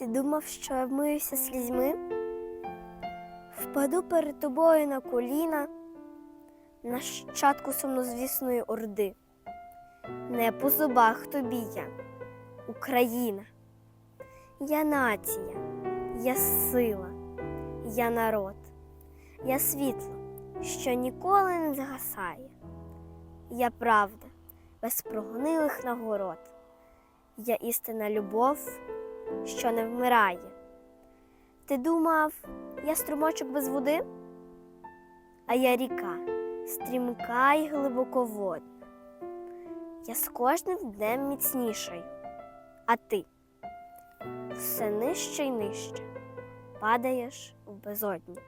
Ти думав, що вмиюся слізьми? Впаду перед тобою на коліна, нащадку сумнозвісної орди. Не по зубах тобі я, Україна. Я нація, я сила, я народ, я світло, що ніколи не згасає. Я правда, без прогнилих нагород. Я істинна любов, що не вмирає. Ти думав, я струмочок без води? А я ріка, стрімка й глибоководна. Я з кожним днем міцнішаю, а ти все нижче й нижче падаєш в безодні.